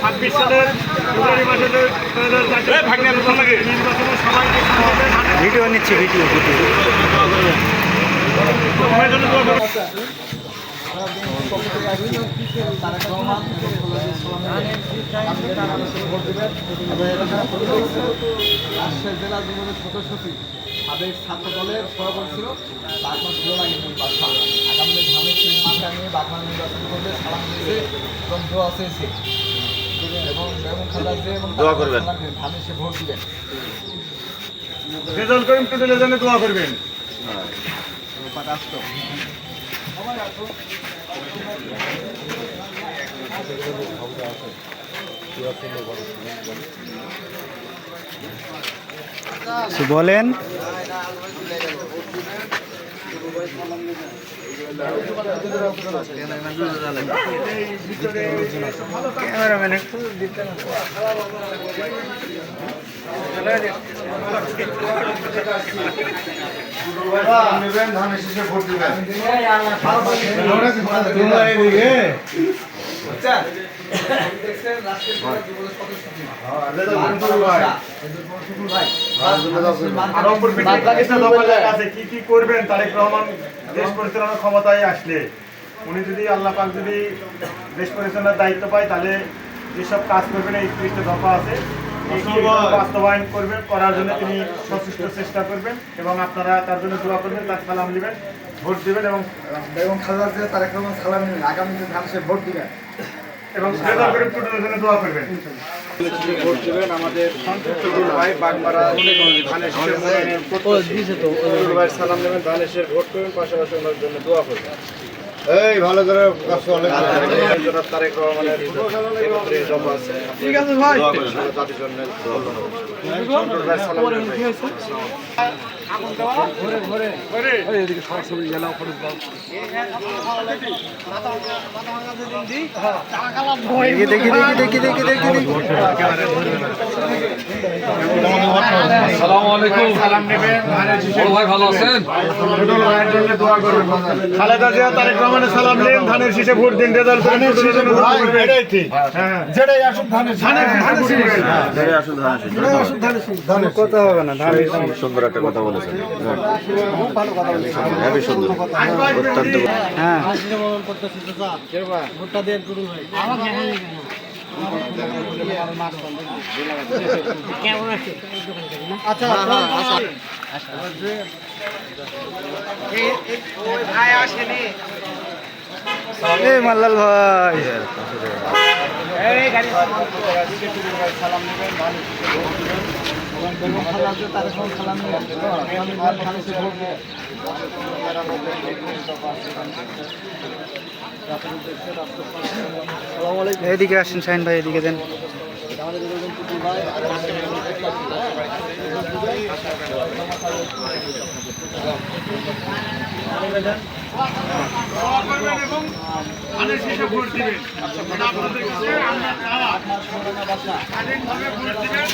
ছাব্বিশ ভিডিও নিচ্ছি, video video. জেলা যুবদলের সদস্য সাবেক ছাত্র দলের সভাপতি ছিল। আগামী ধানের সেই বাগমান নির্বাচন করবে সালাম দিয়েছে এবং দোয়া চেয়েছে এবং বেগম খালেদা জিয়া এবং দোয়া করবেন। ধানে সে ভোট দিবেন। রেজাল্ট করিম টুটুলের জন্য দোয়া করবেন। কিছু বলেন। ক্যামেরাম্যান একটু দিতে না দেখছেন রাজশাহী জেলা যুবদলের কি কি করবেন? তারেক রহমান দেশ পরিচালনার ক্ষমতায় আসলে। উনি যদি আল্লাহ পাক যদি দেশ পরিচালনার দায়িত্ব পায় তাহলে যেসব কাজ করবেন এই ত্রিশটা দফা আছে বাস্তবায়ন করবেন করার জন্য তিনি সচেষ্ট চেষ্টা করবেন এবং আপনারা তার জন্য দোয়া করবেন তার সালাম দিবেন। ভোট দেবেন এবং বেগম খালেদা জিয়া তারেক রহমান সালাম আগামী দিনে ধান সে ভোট দিবেন। এবং খালেদা করিম টুটুলের জন্য দোয়া করবেন। ভোট দেবেন আমাদের ভাই বাগমারা শীষের নেবেন ধানের ভোট করবেন পাশাপাশি ওনার জন্য দোয়া করবেন। এই ভালো করে তারেক রহমানের ঠিক আছে ভাই। দেখি দেখি দেখি দেখি দেখি দেখি। ভালো আছেন? খালেদা জিয়া তারেক রহমানের সালাম নেন ধানের শীষে ভোট দিন রেজাল্ট জন্য এটাই ঠিক। হ্যাঁ যেটাই আসুন ধানের ধানের ধানের শীষ। ধানের কথা হবে না ধানের সুন্দর একটা কথা বলেছেন। হেবি সুন্দর। অত্যন্ত হ্যাঁ। এই মাল্লাল ভাই। বেগম খালেদা জিয়া তারেক রহমান সালাম নিলেন আগামী ধানে সে মাল্লাল ভাই। এদিকে আসেন সাইন ভাই এদিকে দেন। এবং ধানের শীষে ভোট দিবেন আপনাদের কাছে আমরা চাওয়া স্বাধীনভাবে ভোট দিবেন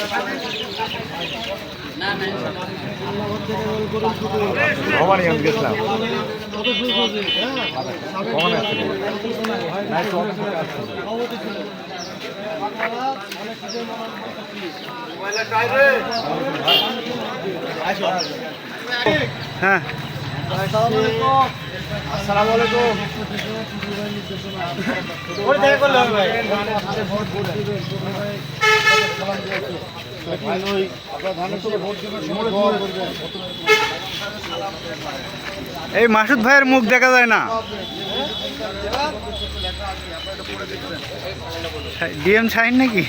ভবানীগঞ্জ গেছিলাম। হ্যাঁ। আসসালামু আলাইকুম। এই মাসুদ ভাইয়ের মুখ দেখা যায় না। ডিএম শাহিন নাকি?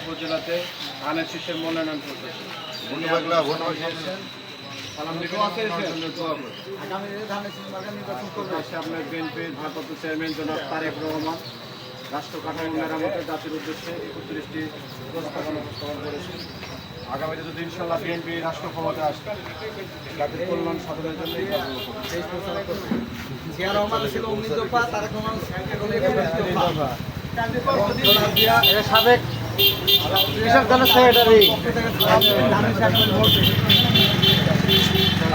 উপজেলাতে ধানের শীষের মনোনয়ন করতেছে আপনার ভারপ্রাপ্ত চেয়ারম্যান জনাব তারেক রহমান রাষ্ট্র কাঠামো মেরামতের জাতির উদ্দেশ্যে একত্রিশটি প্রস্তাবনা উপস্থাপন করেছে আগামীতে যদি ইনশাল্লাহ বিএনপি রাষ্ট্র ক্ষমতা আসবে জাতির কল্যাণ সাধনের জন্য এই কাজগুলো করবে। দেশ পরিচালনা করবে জিয়া রহমান ছিল উনিশ তারেক রহমান এখন একুশ দফা এবং খালেদা জিয়া এর সাবেক কৃষক দলের সেক্রেটারি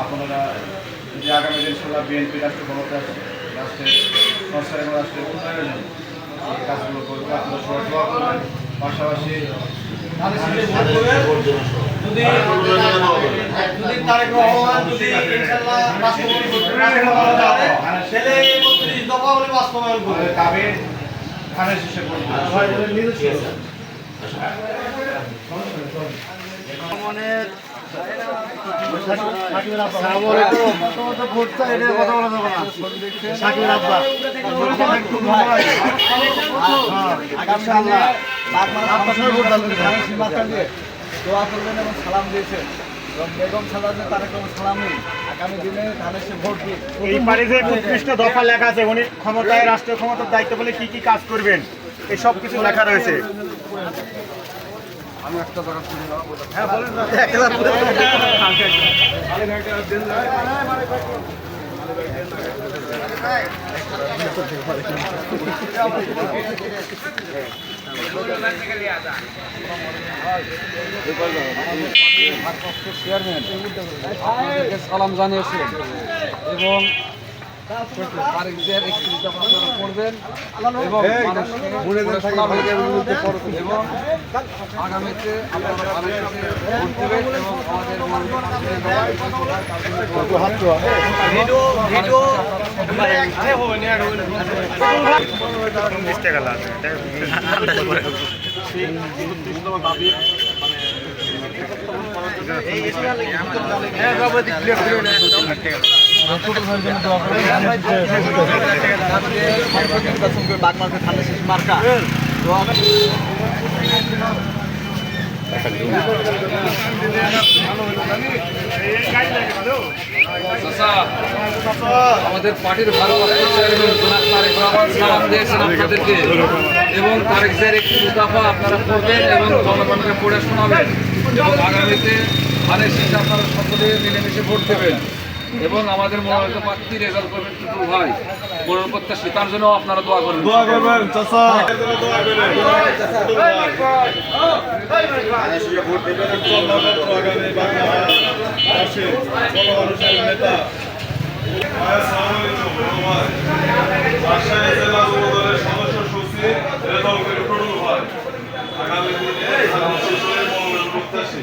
আপনারা যদি আগামী দিন ইনশাল্লাহ বিএনপি রাষ্ট্র ক্ষমতা রাষ্ট্রের সংস্কার এবং রাষ্ট্রের উন্নয়নের জন্য এই কাজগুলো করবে আপনারা সবাই দোয়া করবেন পাশাপাশি যদি এই 32 বাস্তবায়ন করবে। তবে ধানের শেষে করবে আগামী দিনে বাগমারা ধানের শীষ মার্কা দিয়ে দোয়া করবেন এবং সালাম দিয়েছেন। বেগম সালামে তারেক রহমান সালামই আগামী দিনে ধানের শীষ ভোট এই বাড়িতে উৎকৃষ্ট দফা লেখা আছে উনি ক্ষমতায় রাষ্ট্রীয় ক্ষমতার দায়িত্ব বলে কি কি কাজ করবেন? এই সব কিছু লেখা রয়েছে। চেয়ারম্যান আপনাদেরকে সালাম জানিয়েছেন এবং তারেক জিয়ার দফা আপনারা পড়বেন এবং করবেন এবং আগামীতে আপনারা আমাদের পার্টির দিয়েছেন আপনাদেরকে। এবং তারেক জিয়ার একটি দফা আপনারা পড়বেন এবং জনগণকে পড়ে শোনাবেন। এবং আগামীতে ধানের শেষে আপনারা সকলে মিলেমিশে ভোট দেবেন। এবং আমাদের মনোনীত প্রার্থী রেজাল্ট করবেন টুটুল ভাই মনোনয়ন প্রত্যাশী তার জন্য আপনারা দোয়া করবেন দোয়া করবেন চাচা। জেলা যুবদলের সদস্য সচিব রেজাউল করিম টুডু ভাই আগামী দিনে শিশুদের মনোনয়ন প্রত্যাশী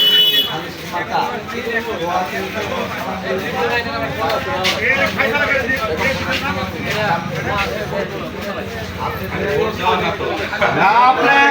আপনি-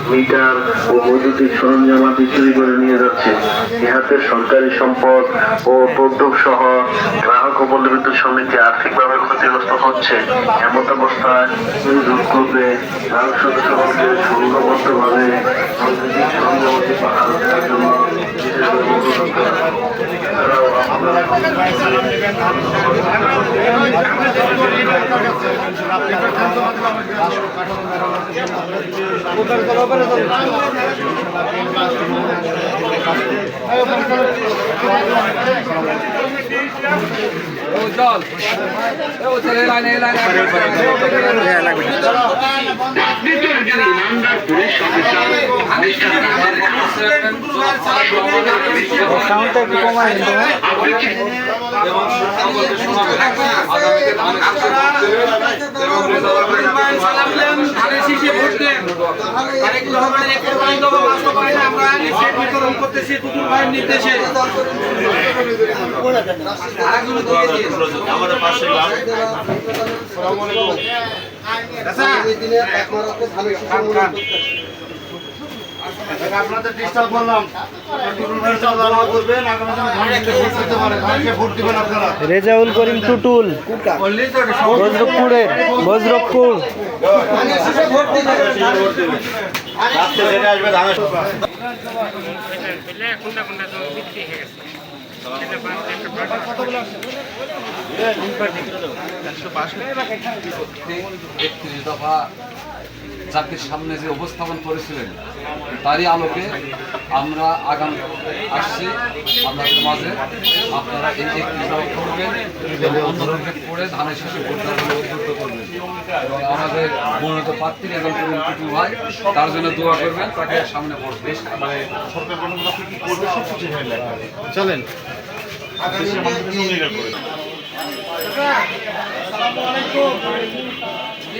মিটার ও বৈদ্যুতিক সরঞ্জাম আদি চুরি করে নিয়ে যাচ্ছে। ইহাতে সরকারি সম্পদ ও প্রদ্যোগ সহ গ্রাহক ও মধ্যবিত্ত সমিতি আর্থিকভাবে ক্ষতিগ্রস্ত হচ্ছে। এমত অবস্থায় বিশেষ অনুরোধ সালাম সাউন্ডটা একটু কমায় দিন শোনাবেন আগামীতে ধানের শীষে ভোট দেন তারেক রহমানের এক কোরবানি দেবো বাস্তবায়নে আমরা সেট বিতরণ করতেছি কুকুর ভাইয়ের নির্দেশে। আমাদের পাশে আপনাদের ডিস্টার্ব করলাম। রেজাউল করিম টুটুল। বজ্রপুরের বজ্রপুর রাত্রে ছেড়ে আসবে ধানের একত্রিশ দফা জাতির সামনে যে উপস্থাপন করেছিলেন তারই আলোকে আমরা আগাম আসছি আপনাদের মাঝে। আপনারা এই দফা করবেন এবং করে ধানের শেষে ভোট দেওয়ার জন্য উদ্বুদ্ধ করবেন। এবং আমাদের মনোনীত প্রার্থী এবং টুটু ভাই তার জন্য দোয়া করবেন তাকে সামনে মানে সরকার গঠন করতে কি করবে সব কিছু এখানে লেখা আছে। চলেন। দেশের মানুষের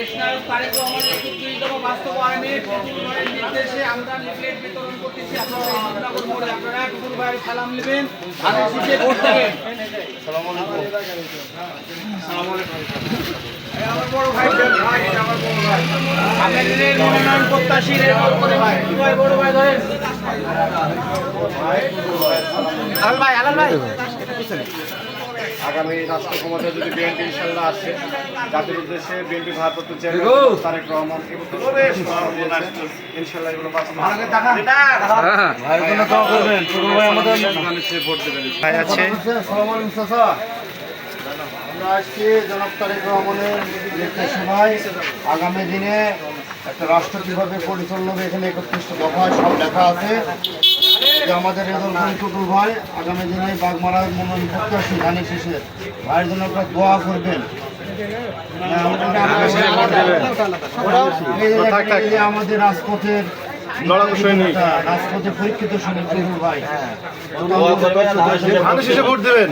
জন্য নিরাপদ করে। দেশনায়ক একত্রিশতম বাস্তবায়নে কুকুর নির্দেশে আমরা লিফলেট বিতরণ করতেছি। আপনারা ইসলামনগর মোড়ে আপনারা কুকুর ভাইয়ের সালাম নেবেন। ধানের শীষে ভোট দেবেন। আমার বড় ভাই ভাই, আমার বড় ভাই। আপনাদের মনোনয়ন প্রত্যাশী করিম ভাই। ভাই বড় ভাই ধরেন। আলাল ভাই আলাল ভাই। আগামী রাষ্ট্র ক্ষমতায় যদি বিএনপি ইনশাল্লাহ আসে জাতির উদ্দেশ্যে বিএনপি ভারপ্রাপ্ত চেয়ারম্যান তারেক রহমান ইনশাল্লাহ এগুলো আছে। আমরা আসছি জনাব তারেক রহমানের নির্দেশনায় আগামী দিনে একটা রাষ্ট্র কীভাবে পরিচালনা হবে এখানে একত্রিশ দফায় সব লেখা আছে। যে আমাদের রেদল খান টুটুল ভাই আগামী দিনে বাঘমারা মনোনয়ন প্রত্যাশী ধানের শেষে ভাইয়ের জন্য একটা দোয়া করবেন হ্যাঁ, আমাদের রাজপথের হ্যাঁ, রাজপথে পরীক্ষিত টুটুল ভাই ভোট দেবেন